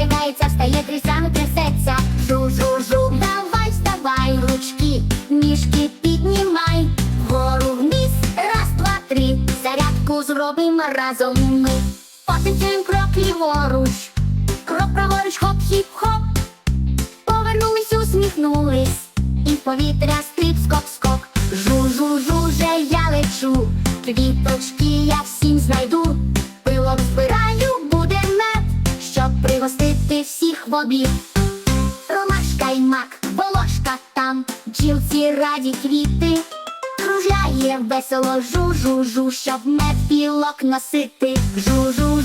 втикається, встає трісами, трясеться. Жу-жу-жу, давай, вставай, ручки, ніжки піднімай, вгору вниз, раз, два, три. Зарядку зробимо разом ми. Потім чим крок ліворуч, крок праворуч, хоп, хіп-хоп. Повернулись, усміхнулись, і повітря стрип, скок, скок. Жу-жу-жу, вже я лечу, квіточки. Пригостити всіх в обід. Ромашка й мак, волошка там, Джилці раді квіти. Кружляє весело жу-жу-жу, щоб мед носити. Жу-жу